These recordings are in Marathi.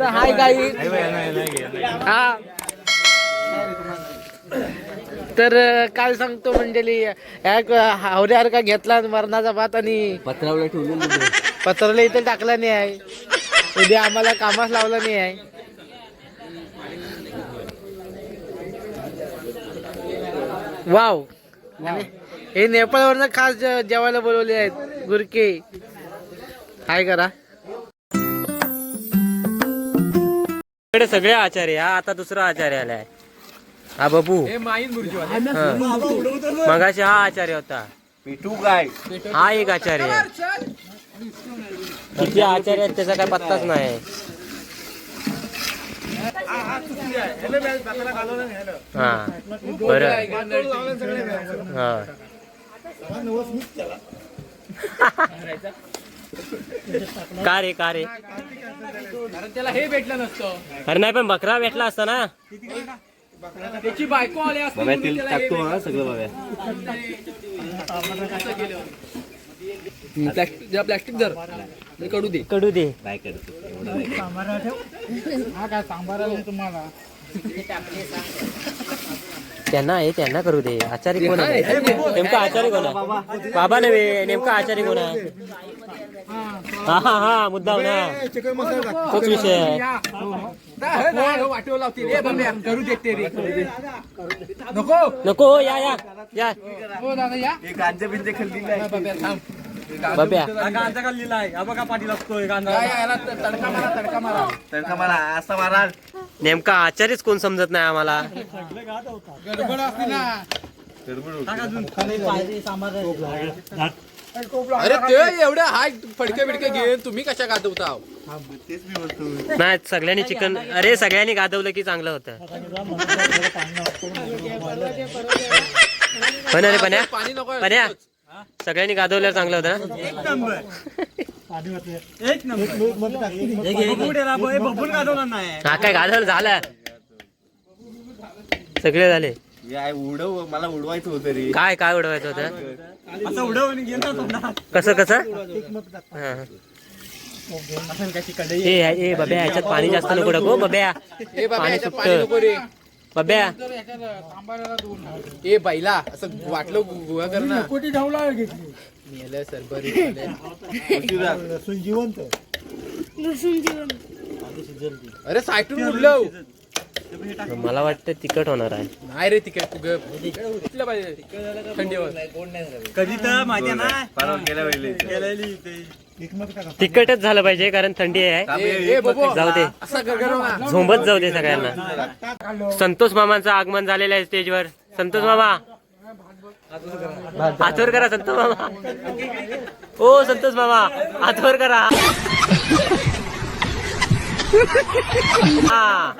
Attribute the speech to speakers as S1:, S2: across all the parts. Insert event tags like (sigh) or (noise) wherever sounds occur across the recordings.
S1: तर हाय काही हा. तर काय सांगतो मंडळी या हावऱ्यावर का घेतला मरणाचा भात आणि
S2: पत्रावला ठेवलेली
S1: पत्राला इथे टाकला नाही आहे. उद्या आम्हाला कामास लावला नाही आहे. वाव. हे नेपाळवरनं खास जेवायला बोलवले आहेत गुरके. हाय करा.
S2: इकडे सगळे आचार्य हा आता दुसरा आचार्य आलाय हा बाबू. मगाशी हा आचार्य होता.
S3: पिटू काय?
S2: हा एक आचार्य आहे. किती आचार्य आहेत त्याचा काय पत्ताच नाही. हा बरं. हा. (laughs) का रे का रे?
S1: त्याला हे भेटलं नसतं.
S2: अरे नाही पण बकरा भेटला असता ना.
S1: त्याची बायको आली
S3: बाबा तेल टाकतो हा सगळं बाबा
S1: प्लास्टिक प्लास्टिक धर. मी कडू दे.
S2: कडू दे.
S3: काय करतो एवढं नाही.
S1: हा काय सांबार तुम्हाला?
S2: त्यांना आहे त्यांना करू दे. आचार्य कोण आहे? नेमका आचार्य कोण आहे? बाबा. नव्हे नेमका आचार्य कोण आहे? हा हा हा मुद्दा ना. तोच विषय आहे.
S1: वाटेव लावतील ए बंब्या, करू देते रे नको.
S2: नको या या या.
S1: हो दादा या.
S3: हे गांजा बिंजे खाल्लेली आहे
S1: बाब्या थांब.
S2: बाब्या.
S1: काय याला त- तडका मारा तडका मारा.
S3: तर का मला असा माराल
S2: नेमका आचार्यच कोण समजत नाही आम्हाला.
S1: गडबड असते ना.
S3: गडबड
S1: अरे ते एवढे हाय फडके बिडके घेऊन तुम्ही कशा गाजवता
S3: तेच मी बोलतो
S2: नाही सगळ्यांनी चिकन अरे सगळ्यांनी गाजवलं की चांगलं होतं. पण अरे पण्या
S1: पाणी नको
S2: पण्या सगळ्यांनी गाजवल्यावर चांगलं होतं ना हा काय गाजवलं झालं? सगळे झाले.
S3: हे उडव मला उडवायचं होतं रे.
S2: काय काय उडवायचं होतं? असं उडवून कसं कसं? हा. ए ए बब्या ह्याच्यात पाणी जास्त नको टाकू बब्या.
S1: ए बाबा
S2: पाणी
S1: याच्यात पाणी नको
S2: सुटतं
S1: रे.
S2: बब्या.
S1: ए बैला असं वाटलं गु- गुहा कर ना. कोटी ढवला घेतली. मेलं सर बरी अरे सायटून उडलं.
S2: मला वाटतं तिखट होणार आहे.
S1: नाही रे तिकडे तू गप. उठलं पाहिजे? थंडीवर.
S3: परवा गेल्या वेळेला
S2: तिखटच झालं पाहिजे कारण थंडी आहे. जाऊ दे.
S1: ना.
S2: झोंबत जाऊ दे सगळ्यांना. संतोष मामांचं आगमन झालेलं आहे स्टेजवर. संतोष मामा. हातवर करा संतोष मामा. ओ संतोष मामा हातवर करा. हा.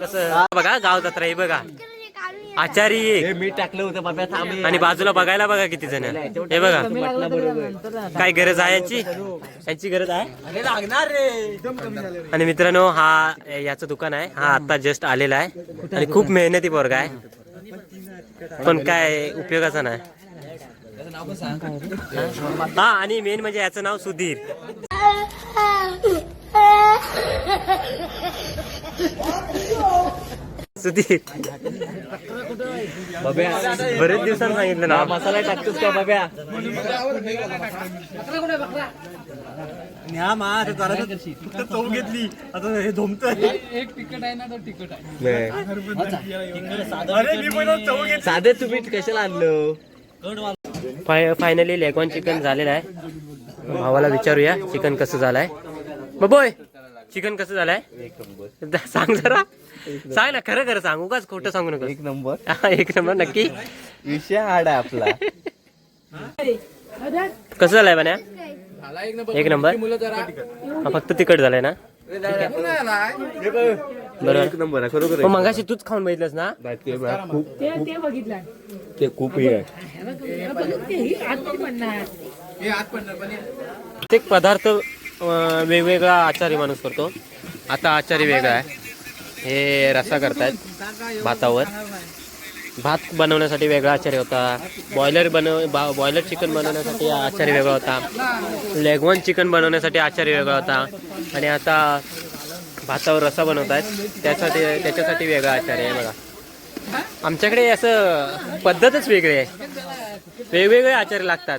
S2: कसं? बघा गाव जत्रा हे बघा. आचारी
S3: मी टाकलं होतं
S2: आणि बाजूला बघायला बघा किती जण. हे बघा. काय गरज आहे यांची? यांची गरज आहे? आणि मित्रांनो हा याचं दुकान आहे. हा आता जस्ट आलेला आहे. आणि खूप मेहनती वर्ग आहे. पण काय उपयोगाचा नाही. हा आणि मेन म्हणजे याचं नाव सुधीर. बरेच दिवसांनी सांगितलं ना. मसाला टाकतोस का बाब्या?
S1: एक तिकट आहे ना तर तिकट आहे.
S3: साधे तुम्ही कशाला आणलं?
S2: फायनली लेगॉन चिकन झालेलं आहे. भावाला विचारूया चिकन कसं झालंय. बबोय चिकन कसं झालंय सांग जरा सांग ना खरं खरं सांग उगाच खोटं सांगू नको
S3: एक नंबर
S2: एक नंबर नक्की
S3: विषय हाड आहे आपला
S2: कसं झालंय बन्या
S1: झाला एक नंबर
S2: एक नंबर
S1: मुलं जरा
S2: हा, फक्त तिखट झालंय ना? बरोबर
S3: एक नंबर खरोखर
S2: मग मगाशी तूच खाऊन बघितलंस ना
S3: ते खूप ते खूप हे आहे
S1: हे हे.
S2: प्रत्येक पदार्थ वेगवेगळा आचारी माणूस करतो. आता आचारी वेगळा आहे. हे रसा करतायत भातावर. भात बनवण्यासाठी वेगळा आचार्य होता. बॉयलर बनव बॉयलर चिकन बनवण्यासाठी आचार्य वेगळा होता. लेगवन चिकन बनवण्यासाठी आचार्य वेगळा होता. आणि आता भातावर रसा बनवतात त्यासाठी त्याच्यासाठी वेगळा आचार्य आहे बघा. आमच्याकडे असं पद्धतच वेगळी आहे. वेगवेगळे आचार लागतात.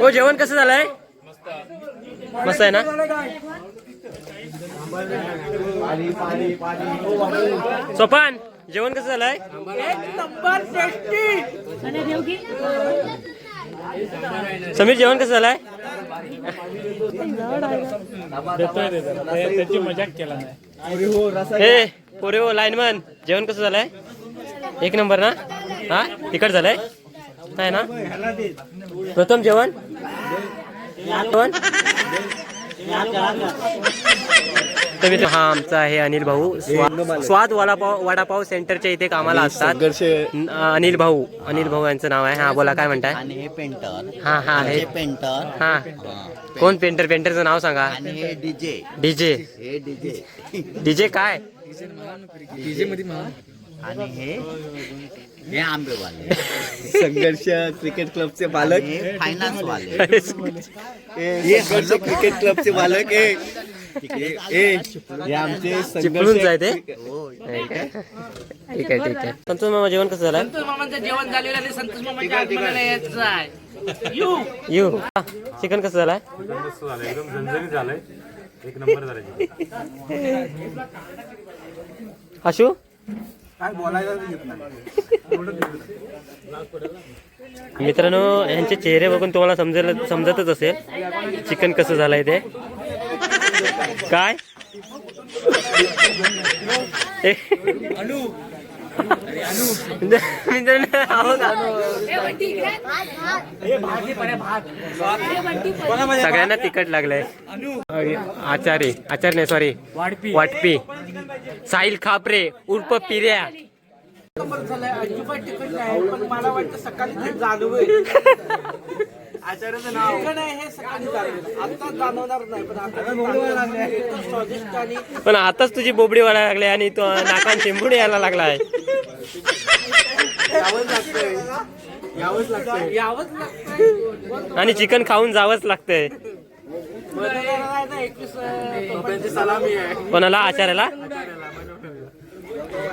S2: हो जेवण कसं झालंय? मस्त आहे ना? सोपान जेवण कसं झालंय? समीर जेवण कसं झालंय?
S3: त्याची मजाक केला नाही.
S2: हे पोरे हो लाईनमन जेवण कसं झालंय? एक नंबर ना? हा? तिकट झालंय? आहे ना? प्रथम जेवण? जेवण? तर मित्र हा आमचा आहे अनिल भाऊ. स्वा- स्वाद वडापाव वडापाव सेंटरच्या इथे कामाला असतात. अनिल भाऊ. अनिल भाऊ यांचं नाव आहे. हा बोला काय म्हणताय?
S4: आणि हे पेंटर.
S2: हा हा हे
S4: पेंटर.
S2: हा. कोण पेंटर? पेंटरचं नाव सांगा.
S4: आणि हे डीजे.
S2: डीजे.
S4: हे डीजे.
S2: डीजे काय?
S4: आणि हे हे आंबेवाले.
S5: संघर्ष क्रिकेट क्लबचे मालक
S4: हे फायनान्स वाले
S5: हे संघर्ष क्रिकेट क्लबचे मालक हे. हे- हे. हे आमचे
S2: चिपळून
S5: संघर्ष
S2: जायते ठीक आहे ठीक आहे ठीक आहे. संतोष मामा जेवण कसं झालं?
S1: संतोष मामांचं जेवण झालेलं आणि संतोष मामाच्या आगमनाला यायचं आहे. यू.
S2: यू. चिकन कसं झालंय. मित्रांनो यांचे चेहरे बघून तुम्हाला समजेल समजतच असेल चिकन कसं झालंय ते. काय? सगळ्यांना तिखट लागलंय. आचारी आचार नाही सॉरी वाटपी साहिल खापरे उर्फ पिऱ्या.
S1: झालंय अजिबात तिकट नाही पण मला वाटतं सकाळी ते जाणवेल आचार्याचं नाव चिकन आहे हे सकाळी जाणवेल आता जाणवणार नाही पण आता ते जाणवेल. एकदम स्वादिष्ट आणि
S2: पण आताच तुझी बोबडी वाढायला लागली आणि तो नाकान शेंबूड यायला लागलाय.
S1: यावंच लागतंय. यावंच लागतंय. यावंच लागतंय
S2: आणि चिकन खाऊन जावंच लागतंय.
S1: सलामी आहे.
S2: कोणाला? आचार्याला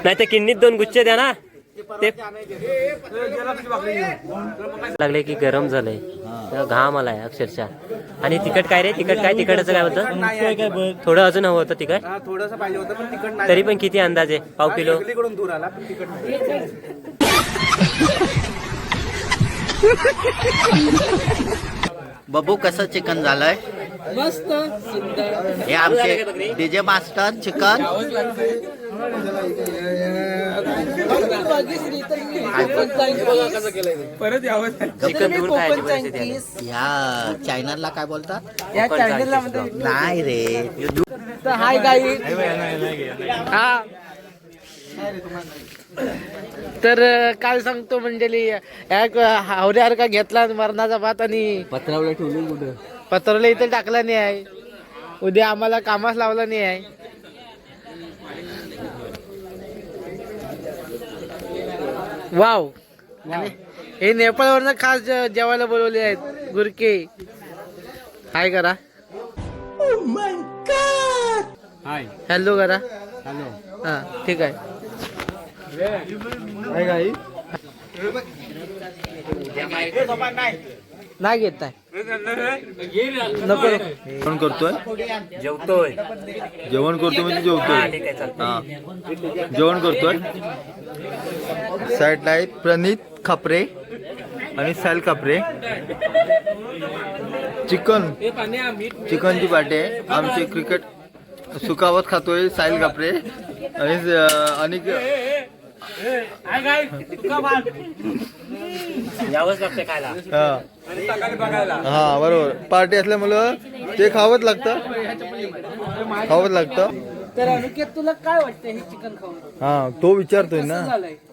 S2: नाही ते किन्नीत दोन गुच्छे द्या ना. ते लागले की गरम झालंय. घाम आलाय अक्षरशः. आणि तिखट काय रे? तिखट काय? तिखटाचं काय होतं? थोडं अजून हवं होतं तिखट?
S1: थोडस पाहिजे होतं पण तिकट
S2: तरी पण किती अंदाजे? पाव किलो?
S1: दूर आला तिकट
S4: बबू कसं चिकन झालंय?
S1: मस्त सुंदर.
S4: हे आमचे डीजे मास्टर चिकन.
S2: आली.
S4: ह्या चॅनलला काय बोलतात?
S1: या चॅनलला मध्ये
S4: नाही रे.
S1: हाय गाई. हा. तर काय सांगतो मंडळी एक हावऱ्यासारखा घेतला मरणाचा भात आणि
S5: पत्रावला ठेवलं कुठं?
S1: पत्रला इथे टाकला नाही आहे. उद्या आम्हाला कामास लावला नाही आहे. वाव. हे नेपाळवरनं खास जे- जेवायला बोलवले आहेत गुरके. हाय करा.
S3: हाय
S1: हॅलो करा.
S3: हॅलो
S1: हा ठीक आहे.
S5: काही
S1: नाही घेत आहे नको.
S5: जेवण करतोय?
S2: जेवतोय.
S5: जेवण करतो म्हणजे
S2: हा,
S5: जेवतोय. हा. जेवण करतोय? साईडला आहेत प्रणित खापरे आणि साईल खापरे. चिकन. चिकनची आहे. आमचे क्रिकेट सुकावत खातोय साईल खापरे. आणि अनेक.
S2: यावंच लागतं खायला.
S6: हा. हा बरोबर. पार्टी असल्यामुळं ते खावंच लागतं. खावंच लागतं.
S1: तर अनुकेत तुला काय वाटतं हे चिकन खाऊन?
S6: हा तो विचारतोय ना.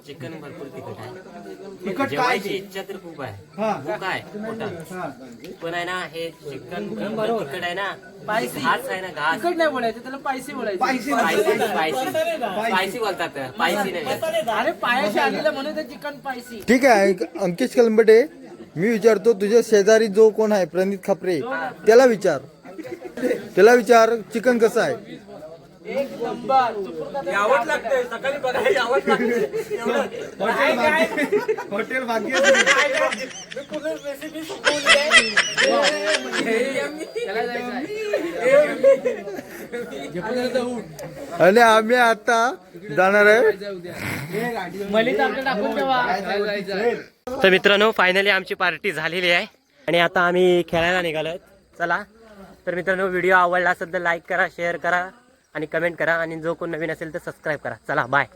S2: चिकन भरपूर तिखट आहे. जेवायची इच्छा तर खूप आहे. खूप आहे पोटात. पण आहे ना हे चिकन तिखट आहे ना घास आहे ना घास.
S1: तिकट नाही बोलायचं त्याला पायसी बोलायचं.
S2: स्पायसी स्पायसी बोलतात स्पायसी नाही.
S1: अरे पायाशी आलेलं म्हणून ते चिकन पायसी.
S6: ठीक आहे अंकिश कलंबटे मी विचारतो तुझ्या शेजारी जो कोण आहे प्रणित खापरे त्याला विचार. त्याला विचार चिकन कसं आहे?
S1: एक नंबर. चुपून
S2: यावंच लागतंय. सकाळी बघायला यावंच
S6: हॉटेल भाग्य आणि आम्ही आता जाणार आहे.
S1: मलित आपलं टाकून ठेवा.
S2: तर मित्रांनो फायनली आमची पार्टी झालेली आहे. आणि आता आम्ही खेळायला निघालोय. चला. तर मित्रांनो व्हिडिओ आवडला असेल तर लाईक करा शेअर करा. आणि कमेंट करा आणि जो कोण नवीन असेल तर सबस्क्राईब करा. चला बाय